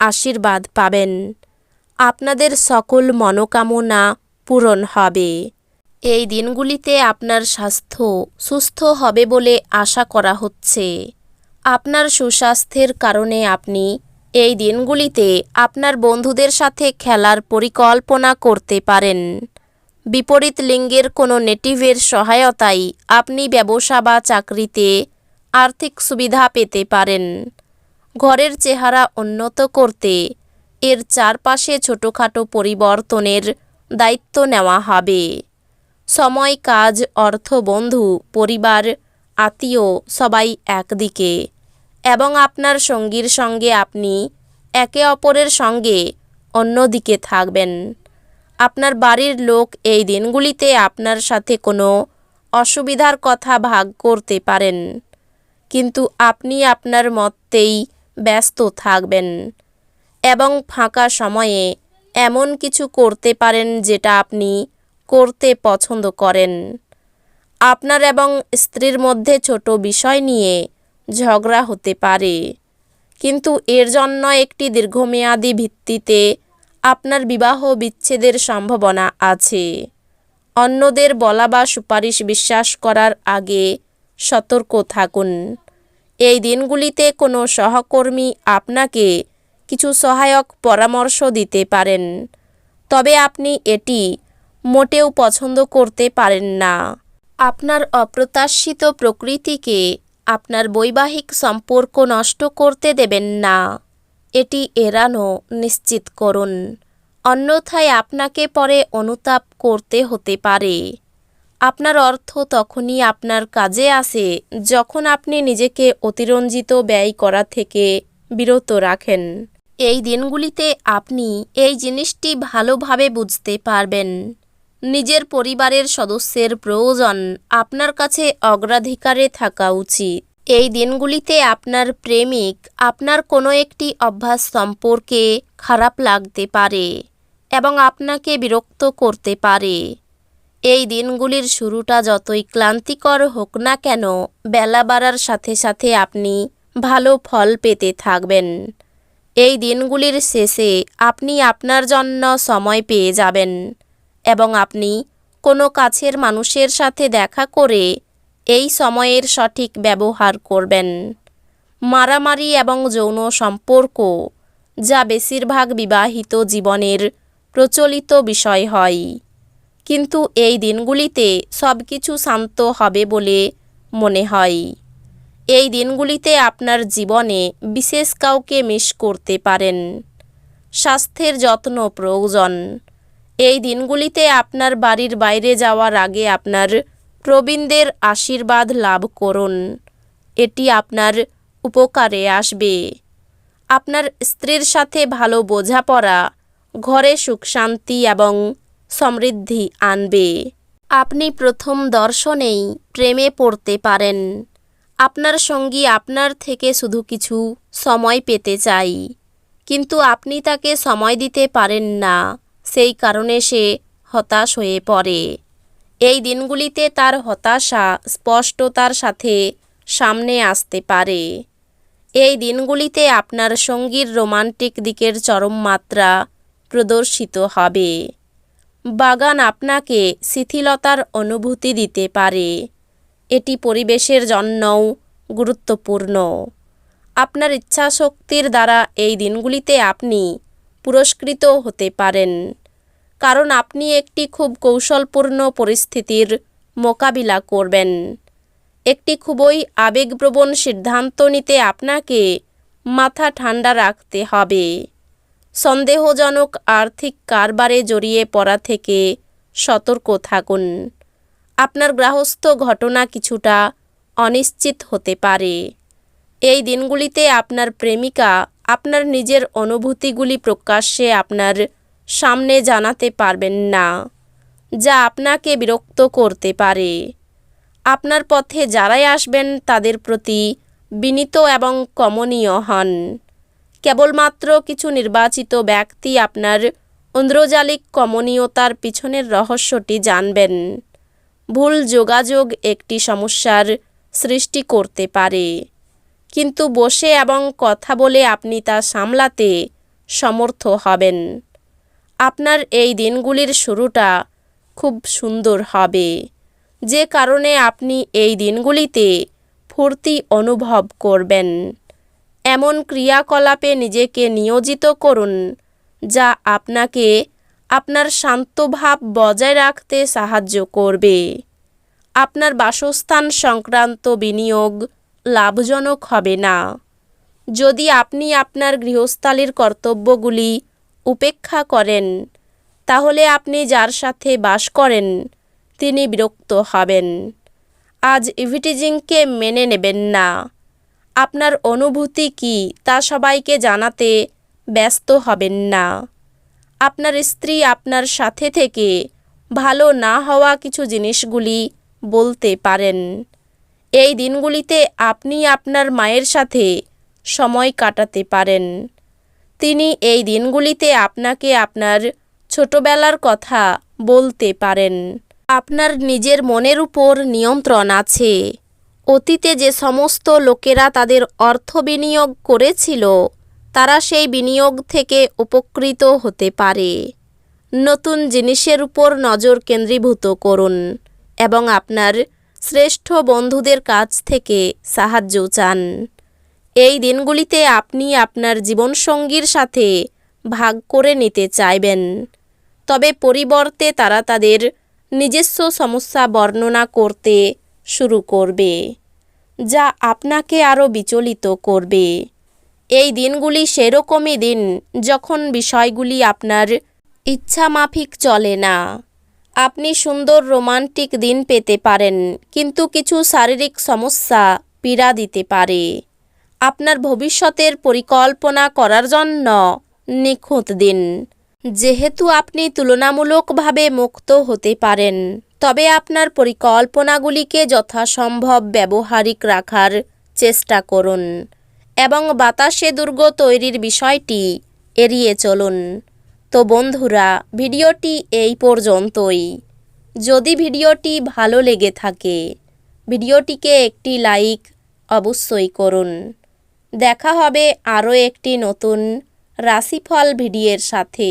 আশীর্বাদ পাবেন। আপনাদের সকল মনোকামনা পূরণ হবে। এই দিনগুলিতে আপনার স্বাস্থ্য সুস্থ হবে বলে আশা করা হচ্ছে। আপনার সুস্বাস্থ্যের কারণে আপনি এই দিনগুলিতে আপনার বন্ধুদের সাথে খেলার পরিকল্পনা করতে পারেন। বিপরীত লিঙ্গের কোনো নেটিভের সহায়তায় আপনি ব্যবসা বা চাকরিতে আর্থিক সুবিধা পেতে পারেন। ঘরের চেহারা উন্নত করতে এর চারপাশে ছোটোখাটো পরিবর্তনের দায়িত্ব নেওয়া হবে। সময়, কাজ, অর্থ, বন্ধু, পরিবার, আত্মীয় সবাই একদিকে এবং আপনার সঙ্গীর সঙ্গে আপনি একে অপরের সঙ্গে অন্যদিকে থাকবেন। আপনার বাড়ির লোক এই দিনগুলিতে আপনার সাথে কোনো অসুবিধার কথা ভাগ করতে পারেন। কিন্তু আপনি আপনার মতেই ব্যস্ত থাকবেন এবং ফাঁকা সময়ে এমন কিছু করতে পারেন যেটা আপনি করতে পছন্দ করেন। আপনার এবং স্ত্রীর মধ্যে ছোট বিষয় নিয়ে ঝগড়া হতে পারে, কিন্তু এর জন্য একটি দীর্ঘমেয়াদী ভিত্তিতে আপনার বিবাহ বিচ্ছেদের সম্ভাবনা আছে। অন্যদের বলা বা সুপারিশ বিশ্বাস করার আগে সতর্ক থাকুন। এই দিনগুলিতে কোনো সহকর্মী আপনাকে কিছু সহায়ক পরামর্শ দিতে পারেন। তবে আপনি এটি মোটেও পছন্দ করতে পারেন না। আপনার অপ্রত্যাশিত প্রকৃতিকে আপনার বৈবাহিক সম্পর্ক নষ্ট করতে দেবেন না। এটি এড়ানো নিশ্চিত করুন। অন্যথায় আপনাকে পরে অনুতাপ করতে হতে পারে। আপনার অর্থ তখনই আপনার কাজে আসে যখন আপনি নিজেকে অতিরঞ্জিত ব্যয় করা থেকে বিরত রাখেন। এই দিনগুলিতে আপনি এই জিনিসটি ভালোভাবে বুঝতে পারবেন। নিজের পরিবারের সদস্যের প্রয়োজন আপনার কাছে অগ্রাধিকারে থাকা উচিত। এই দিনগুলিতে আপনার প্রেমিক আপনার কোনো একটি অভ্যাস সম্পর্কে খারাপ লাগতে পারে এবং আপনাকে বিরক্ত করতে পারে। এই দিনগুলির শুরুটা যতই ক্লান্তিকর হোক না কেন, বেলা বাড়ার সাথে সাথে আপনি ভালো ফল পেতে থাকবেন। এই দিনগুলির শেষে আপনি আপনার জন্য সময় পেয়ে যাবেন এবং আপনি কোনো কাছের মানুষের সাথে দেখা করে এই সময়ের সঠিক ব্যবহার করবেন। মারামারি এবং যৌন সম্পর্ক যা বেশিরভাগ বিবাহিত জীবনের প্রচলিত বিষয় হয়। কিন্তু এই দিনগুলিতে সব কিছু শান্ত হবে বলে মনে হয়। এই দিনগুলিতে আপনার জীবনে বিশেষ কাউকে মিস করতে পারেন। স্বাস্থ্যের যত্ন প্রয়োজন। এই দিনগুলিতে আপনার বাড়ির বাইরে যাওয়ার আগে আপনার প্রবীণদের আশীর্বাদ লাভ করুন। এটি আপনার উপকারে আসবে। আপনার স্ত্রীর সাথে ভালো বোঝাপড়া, ঘরে সুখ শান্তি এবং সমৃদ্ধি আনবে। আপনি প্রথম দর্শনেই প্রেমে পড়তে পারেন। আপনার সঙ্গী আপনার থেকে শুধু কিছু সময় পেতে চাই। কিন্তু আপনি তাকে সময় দিতে পারেন না, সেই কারণে সে হতাশ হয়ে পড়ে। এই দিনগুলিতে তার হতাশা স্পষ্টতার সাথে সামনে আসতে পারে। এই দিনগুলিতে আপনার সঙ্গীর রোমান্টিক দিকের চরম মাত্রা প্রদর্শিত হবে। বাগান আপনাকে শিথিলতার অনুভূতি দিতে পারে। এটি পরিবেশের জন্যও গুরুত্বপূর্ণ। আপনার ইচ্ছাশক্তির দ্বারা এই দিনগুলিতে আপনি পুরস্কৃত হতে পারেন। কারণ আপনি একটি খুব কৌশলপূর্ণ পরিস্থিতির মোকাবিলা করবেন। একটি খুবই আবেগপ্রবণ সিদ্ধান্ত নিতে আপনাকে মাথা ঠান্ডা রাখতে হবে। সন্দেহজনক আর্থিক কারবারে জড়িয়ে পড়া থেকে সতর্ক থাকুন। আপনার গ্রাহস্থ ঘটনা কিছুটা অনিশ্চিত হতে পারে। এই দিনগুলিতে আপনার প্রেমিকা আপনার নিজের অনুভূতিগুলি প্রকাশ্যে আপনার সামনে জানাতে পারবেন না, যা আপনাকে বিরক্ত করতে পারে। আপনার পথে যারাই আসবেন তাদের প্রতি বিনীত এবং কমনীয় হন। কেবলমাত্র কিছু নির্বাচিত ব্যক্তি আপনার ঐন্দ্রজালিক কমনীয়তার পিছনের রহস্যটি জানবেন। ভুল যোগাযোগ একটি সমস্যার সৃষ্টি করতে পারে। কিন্তু বসে এবং কথা বলে আপনি তা সামলাতে সমর্থ হবেন। আপনার এই দিনগুলির শুরুটা খুব সুন্দর হবে। যে কারণে আপনি এই দিনগুলিতে ফুর্তি অনুভব করবেন। এমন ক্রিয়াকলাপে নিজেকে নিয়োজিত করুন, যা আপনাকে আপনার শান্তভাব বজায় রাখতে সাহায্য করবে। আপনার বাসস্থান সংক্রান্ত বিনিয়োগ লাভজনক হবে না। যদি আপনি আপনার গৃহস্থালির কর্তব্যগুলি উপেক্ষা করেন, তাহলে আপনি যার সাথে বাস করেন, তিনি বিরক্ত হবেন। আজ ইভিটিজিংকে মেনে নেবেন না। আপনার অনুভূতি কি তা সবাইকে জানাতে ব্যস্ত হবেন না। আপনার স্ত্রী আপনার সাথে থেকে ভালো না হওয়া কিছু জিনিসগুলি বলতে পারেন। এই দিনগুলিতে আপনি আপনার মায়ের সাথে সময় কাটাতে পারেন। তিনি এই দিনগুলিতে আপনাকে আপনার ছোটবেলার কথা বলতে পারেন। আপনার নিজের মনের উপর নিয়ন্ত্রণ আছে। অতীতে যে সমস্ত লোকেরা তাদের অর্থ বিনিয়োগ করেছিল, তারা সেই বিনিয়োগ থেকে উপকৃত হতে পারে। নতুন জিনিসের উপর নজর কেন্দ্রীভূত করুন এবং আপনার শ্রেষ্ঠ বন্ধুদের কাছ থেকে সাহায্য চান। এই দিনগুলিতে আপনি আপনার জীবনসঙ্গীর সাথে ভাগ করে নিতে চাইবেন। তবে পরিবর্তে তারা তাদের নিজস্ব সমস্যা বর্ণনা করতে শুরু করবে, যা আপনাকে আরও বিচলিত করবে। এই দিনগুলি সেরকমই দিন যখন বিষয়গুলি আপনার ইচ্ছামাফিক চলে না। আপনি সুন্দর রোমান্টিক দিন পেতে পারেন, কিন্তু কিছু শারীরিক সমস্যা পীড়া দিতে পারে। আপনার ভবিষ্যতের পরিকল্পনা করার জন্য নিখুঁত দিন, যেহেতু আপনি তুলনামূলকভাবে মুক্ত হতে পারেন। তবে আপনার পরিকল্পনাগুলিকে যথাসম্ভব ব্যবহারিক রাখার চেষ্টা করুন এবং বাতাসে দুর্গ তৈরির বিষয়টি এড়িয়ে চলুন। তো বন্ধুরা, ভিডিওটি এই পর্যন্তই। যদি ভিডিওটি ভালো লেগে থাকে, ভিডিওটিকে একটি লাইক অবশ্যই করুন। দেখা হবে আরও একটি নতুন রাশিফল ভিডিওর সাথে।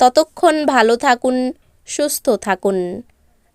ততক্ষণ ভালো থাকুন, সুস্থ থাকুন।